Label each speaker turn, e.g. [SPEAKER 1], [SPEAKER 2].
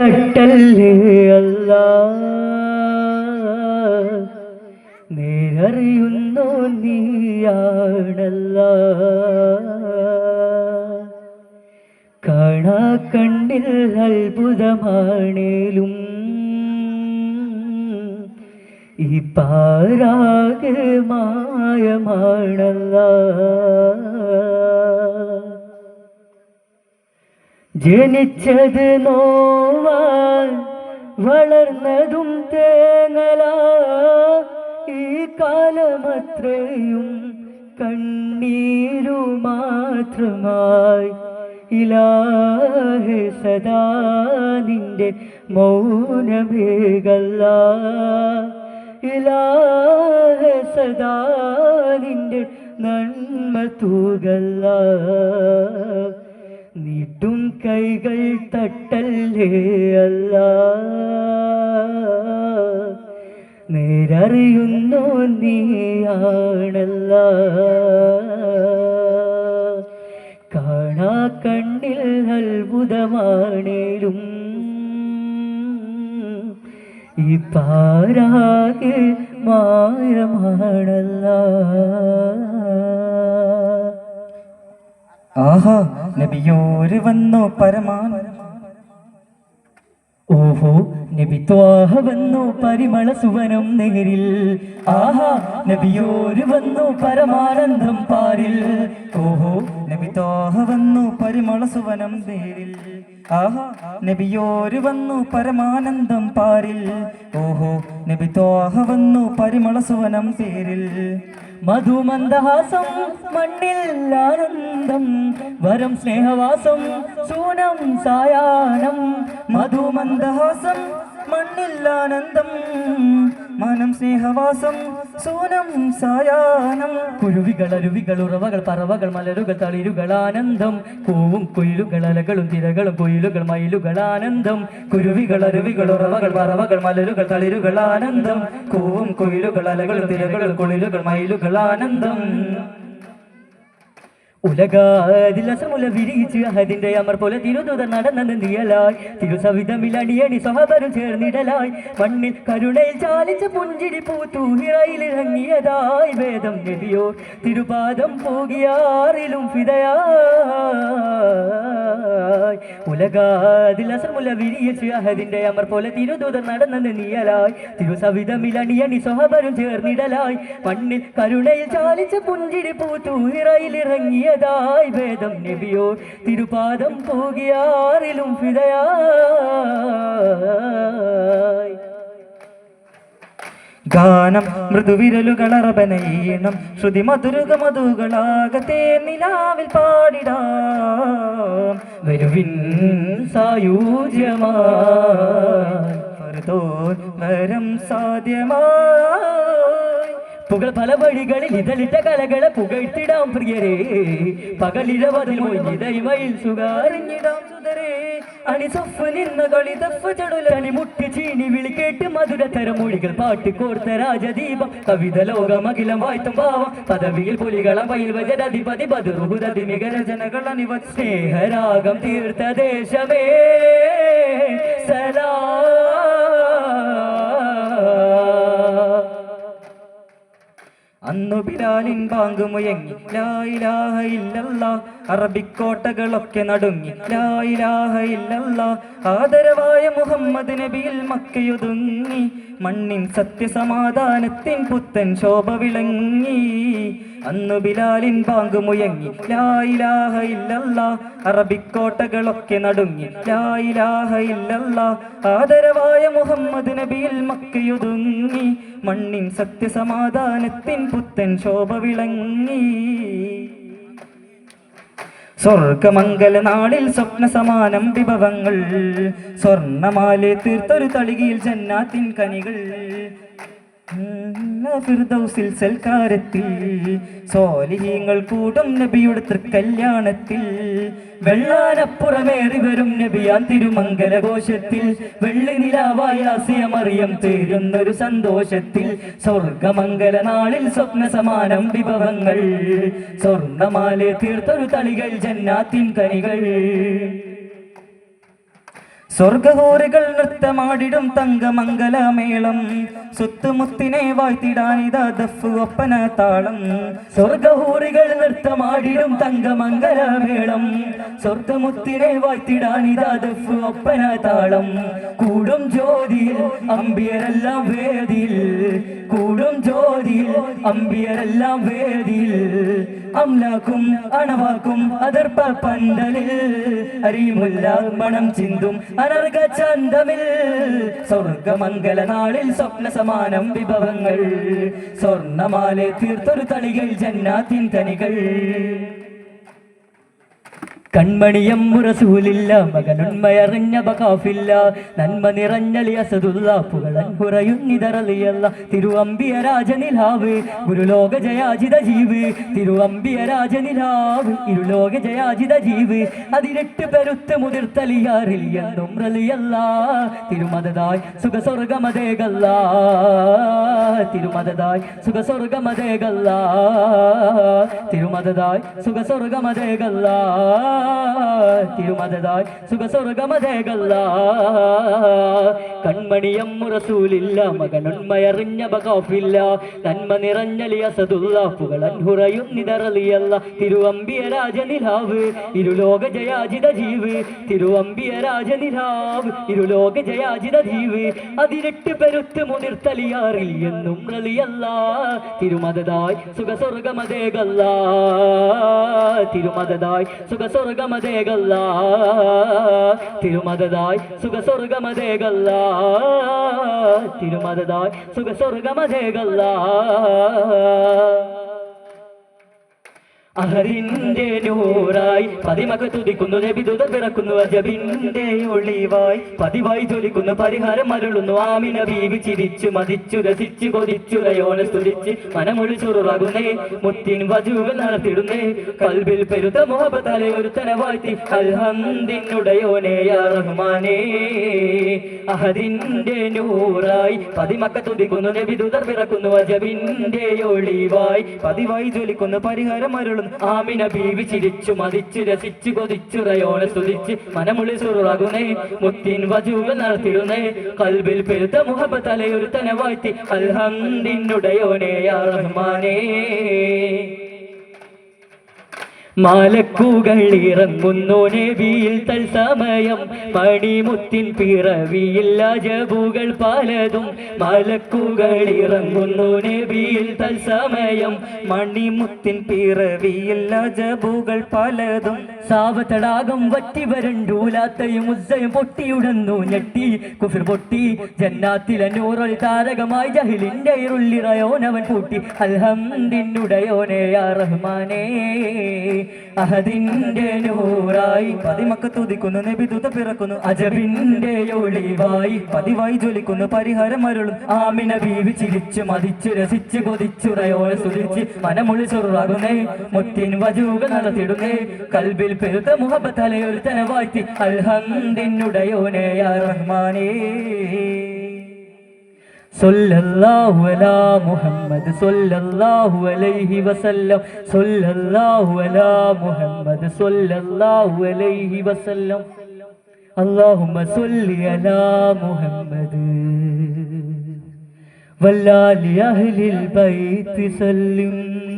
[SPEAKER 1] തട്ടല്ലേ അല്ല? നേരറിയുന്നു നീയാണല്ല കാണാ കണ്ണിൽ അത്ഭുതമാണേലും ഈ പാരാകെ മായമാണല്ല? ജനിച്ചത് നോവാൻ വളർന്നതും തേങ്ങല. ഈ കാലമത്രയും കണ്ണീരു മാത്രമായി. ഇലാഹെ സദാ നിന്റെ മൗനമേകല്ല. ഇലാഹെ സദാ നിന്റെ നന്മ തൂകല്ല. നീട്ടും കൈകൾ തട്ടല്ലേ അല്ല. നേരറിയുന്നു നീയാണല്ല കാണാ കണ്ണിൽ അത്ഭുതമാണേലും. ഈ പാരാകെ മായമാണല്ല
[SPEAKER 2] ആഹാ നബിയോര് വന്നു പരമാൻ
[SPEAKER 1] ഓഹോ നബി ത്വാഹ വന്നു പരിമള സുവനം നേരിൽ.
[SPEAKER 2] ആഹാ നബിയോര് വന്നു പരമാനന്ദം പാരിൽ. ഓഹോ നബി തോഹ വന്നു പരിമള സുവനം തേരിൽ ആഹാ നബിയോര് വന്നു പരമാനന്ദം പാരിൽ. ഓഹോ നബി തോഹ വന്നു പരിമള സുവനം തേരിൽ
[SPEAKER 1] മധുമന്ദഹാസം മണ്ണിൽ ആനന്ദം. വരം സ്നേഹവാസം സൂനം സായാഹ്നം
[SPEAKER 2] മധുമന്ദഹാസം മണ്ണില്ലാനന്ദം മനം സ്നേഹവാസം സൂനം സായാനം
[SPEAKER 1] കുരുവികൾ അരുവികൾ ഉറവകൾ പറവകൾ മലരുകൾ തളിരുകൾ ആനന്ദം. കൂവും കുയിലുകൾ അലകളും തിരകളും കുയിലുകൾ മയിലുകൾ ആനന്ദം. കുരുവികൾ അരുവികൾ ഉറവകൾ പറവകൾ മലരുകൾ തളിരുകൾ ആനന്ദം. കൂവും കുയിലുകൾ അലകളും തിരകളും കുളിലുകൾ മയിലുകൾ ആനന്ദം. ഉലകാതിലസമുല വിരിയിച്ച് അഹദിന്റെ അമർ പോലെ തിരുതുത നടന്നത് നീയലായി തിരുസവിധമിലണിയണി സഹബരും ചേർന്നിടലായി. മണ്ണിൽ കരുണയിൽ ചാലിച്ച പുഞ്ചിരി പൂത്തു ഹിറയിലിറങ്ങിയതായി വേദം നബിയോ തിരുപാദം പോകിയാറിലും ഫിതയായി. ഉലകാതിലസമുല വിരിയിച്ച് അഹദിന്റെ അമർ പോലെ തിരുതുത നടന്നത് നീയലായി തിരുസവിധമിലണിയണി സഹബരും ചേർന്നിടലായി. മണ്ണിൽ കരുണയിൽ ചാലിച്ച പുഞ്ചിരി പൂത്തു ഹിറയിലിറങ്ങിയതായി വേദം നബിയോ തിരുപാദം പോകിയാറിലും ഫിതയായി
[SPEAKER 2] ഗാനം മൃദുവിരലുകളറബനയീണം ശ്രുതി മധുരുക മധുകളാകത്തെ നിലാവിൽ പാടിടാം.
[SPEAKER 1] വരുവിൻ സായൂജ്യമായി
[SPEAKER 2] സാധ്യമാ.
[SPEAKER 1] പുകൾ പല വഴികളിൽ ഇതളിട്ട കലകളെ പുകഴ്ത്തിടാം പ്രിയരേ. പകലിഴവതിൽ മൊയ്തൈമയിൽ സുഖാറിഞ്ഞിടാം സുതരേ. അണിസൊഫ് നിന്ന കളി തഫ് ചടുലണി മുട്ടി ചീനി വിളി കേട്ട് മധുര തരമൊഴികൾ പാട്ട് കോർത്ത രാജദീപം. കവിത ലോകമഖിലം വായ്ത്തും ഭാവം പദവിയിൽ പുലികളം വയിൽ വജരധിപതി ബദുഹുദതി മികരചനകൾ അനിവ സ്നേഹരാഗം തീർത്ത ദേശമേ. സലാ
[SPEAKER 2] അന്നു ബിലാലിൻ ബാങ്ക് മുയങ്ങി ലായിലാഹ ഇല്ലല്ല. അറബിക്കോട്ടകളൊക്കെ നടുങ്ങി. ആദരവായ മുഹമ്മദ് നബിയിൽ മക്കയൊതുങ്ങി. മണ്ണിൻ സത്യസമാധാനത്തിൻ പുത്തൻ ശോഭ വിളങ്ങി. അന്നു ബിലാലിൻ ബാങ്ക് മുയങ്ങി. ലായിലാഹ ഇല്ലല്ല. അറബിക്കോട്ടകളൊക്കെ നടുങ്ങി. ലായിലാഹ ഇല്ലല്ല. ആദരവായ മുഹമ്മദ് നബിയിൽ മക്കയൊതുങ്ങി. മണ്ണിൻ സത്യസമാധാനത്തിൻ പുത്തൻ ശോഭ വിളങ്ങി. സ്വർഗമംഗല നാളിൽ സ്വപ്ന സമാനം വിഭവങ്ങൾ. സ്വർണമാലെ തീർത്തൊരു തളികയിൽ ജന്നാത്തിൻ കനികൾ. ഫിർദൗസിൽ സൽക്കാരത്തിൽ സോലിഹീങ്ങൾ കൂടും നബിയുടെ തൃക്കല്യാണത്തിൽ. വെള്ളാനപ്പുറമേറി വരും നബിയാൻ തിരുമംഗലഘോഷത്തിൽ. വെള്ളി നിലാവായാസിയമറിയം തീരുന്നൊരു സന്തോഷത്തിൽ. സ്വർഗമംഗല നാളിൽ സ്വപ്ന സമാനം വിഭവങ്ങൾ. സ്വർണമാലെ തീർത്തൊരു തളികൾ ജന്നാത്തിൻ കനികൾ സ്വർഗഹോറുകൾ നൃത്തമാടിടും തങ്കമംഗലമേളം. സുത്തുമുത്തിനെ വാഴ്ത്തിടാനിതാ ദഫ് ഒപ്പന താളം.
[SPEAKER 1] സ്വർഗഹോറികൾ നൃത്തമാടിടും തങ്കമംഗലമേളം. സ്വർഗമുത്തിനെ വാഴ്ത്തിടാനിതാ ദഫ് ഒപ്പന താളം. കൂടും ജ്യോതിയിൽ അമ്പിയരെല്ലാം വേദിയിൽ. കൂടും ജ്യോതിയിൽ അമ്പിയരെല്ലാം വേദിയിൽ. അംലാക്കും അണവാക്കും അതിർപ്പ പന്തലിൽ അരിമുല്ല മണം ചിന്തും അനർഘ ചന്തമിൽ. സ്വർഗമംഗല നാളിൽ സ്വപ്ന സമാനം വിഭവങ്ങൾ. സ്വർണമാലെ തീർത്തൊരു തളികൾ ജന്നാത്തിൻ തനികൾ. കൺമണിയം മുറസൂലില്ല മകനുണ്മയറിഞ്ഞ ബഖാഫില്ല നന്മ നിറഞ്ഞലി അസദുല്ല പുകളൻ ഹുറയുന്നിതറലിയല്ല തിരുവമ്പിയ രാജനിലാവ് ഗുരുലോക ജയാജിത ജീവ്. തിരുവമ്പിയ രാജനിലാവ് ഇരുലോക ജയാജിത ജീവ് അതിരട്ട് പെരുത്ത് മുതിർത്തലിയാറിൽ എന്നും റലിയല്ല. തിരുമതതായി സുഖ സ്വർഗമതേകല്ല സുഖസ്വർഗമതേകല്ല. സുഖ സ്വർഗമതേകല്ല തിരുമതതായി സുഖ സ്വർഗമതേകല്ല തിരുമതതായി സുഖ സ്വർഗമതേകല്ല കൺമണിയം മുറസൂലില്ല മകനുണ്മയറിഞ്ഞ ബകാഫില്ല നന്മ നിറഞ്ഞലി അസദുല്ല പുകളൻ ഹുറയും നിതറലിയല്ല. തിരുവമ്പിയ രാജനിലാവ് ഇരുലോക ജയാജിത ജീവ്. തിരുവമ്പിയ രാജനിലാവ് ഇരുലോക ജയാജിത ജീവ്. അതിരെട്ട് പെരുത്ത് മുതിർത്തലിയാറിൽ എന്നും റലിയല്ല. തിരുമതതായി സുഖസ്വർഗമതേകല്ല. തിരുമതതായി സുഖ സ്വർഗമതേകല്ല സുഖസ്വർഗമതേകല്ല. സുഖ സ്വർഗമതേകല്ല തിരുമതതായി സുഖ അഹരിന്റെ നൂറായി പതിമക തുതിക്കുന്നു നബിദുത പിറക്കുന്നു അജബിന്റെ ഒളിവായി പതിവായി ജ്വലിക്കുന്നു പരിഹാരം അരുളുന്നു. ആമിന ബീവി ചിരിച്ചു മതിച്ചു രസിച്ചു കൊതിച്ചു റയോനെ സ്തുതിച്ച് മനമൊഴി ചുറുറാകുന്നേ. മുത്തിൻ വജുവൽ നടത്തിടുന്നേ. കൽബിൽ പെരുത മോഹബത്താലെ ഒരു തനവാഴ്ത്തി അൽഹന്ദിനുടയോനെ റഹ്മാനേ. അഹദിന്റെ നൂറായി പതിമക്ക തുതിക്കുന്നു നബിദുതർ പിറക്കുന്നു അജബിന്റെ ഒളിവായി പതിവായി ജ്വലിക്കുന്നു പരിഹാരം അരുളുന്നു. ആമിന ബീവി ചിരിച്ചു മതിച്ചു രസിച്ചു കൊതിച്ചു റയോളെ സ്തുതിച്ച് മനമുളി സുറുറകുന്നേ മുത്തിൻ വജൂവ നടത്തിരുന്നേ കൽബിൽ പെരുത്ത മുഹബ തലയൊരുത്തനെ തനവാഴ്ത്തി അൽഹന്ദിനുടയോനെ യാ റഹ്മാനേ. മാലക്കുകൾ ഇറങ്ങുന്നു നബിയിൽ തൽസമയം പണിമുത്തിൻ പിറവിയിൽ അജബുകൾ പലതും. മാലക്കുകൾ ഇറങ്ങുന്നു നബിയിൽ തൽസമയം
[SPEAKER 2] മണിമുത്തിൻ പിറവിയിൽ അജബുകൾ പലതും.
[SPEAKER 1] സാവത്തടാകം വറ്റി വരണ്ടൂലാത്തയും ഉസ്സയും പൊട്ടിയുടന്നു ഞെട്ടി. കുഫിർ പൊട്ടി. ജന്നാത്തിലെ നൂറൽ താരകമായി ജഹിലിന്റെ ഇരുള്ളിറയോനവൻ പൂട്ടി അൽഹംദിനുടയോനെ യാ റഹ്മാനേ. അഹദിന്റെ നൂറായി
[SPEAKER 2] പതിമക്ക തുതിക്കുന്നു നബിദുത പിറക്കുന്നു
[SPEAKER 1] അജബിന്റെ ഒളിവായി
[SPEAKER 2] പതിവായി ജ്വലിക്കുന്നു പരിഹാരം അരുളും.
[SPEAKER 1] ആമിന ബീവി ചിരിച്ചു മതിച്ചു രസിച്ചു കൊതിച്ചു സുതിച്ച് മനമൊളി ചൊറുറാകുന്നേ മുത്തിൻ വജൂകൾ നടത്തിടുന്നേ. കൽബിൽ പെരുത്ത മുഹബത്തലയൊരു തനവാഴ്ത്തി അൽഹന്ദിനുടയോനെ റഹ്മാനേ. സൊല്ലല്ലാഹു അലാ മുഹമ്മദ് സൊല്ലല്ലാഹു അലൈഹി വസല്ലം സൊല്ലല്ലാഹു അലാ മുഹമ്മദ് സൊല്ലല്ലാഹു അലൈഹി വസല്ലം. അല്ലാഹുമ്മ സൊല്ലി അലാ മുഹമ്മദ്. വല്ലാലി അഹ്ലിൽ ബൈത്ത് സല്ലിം.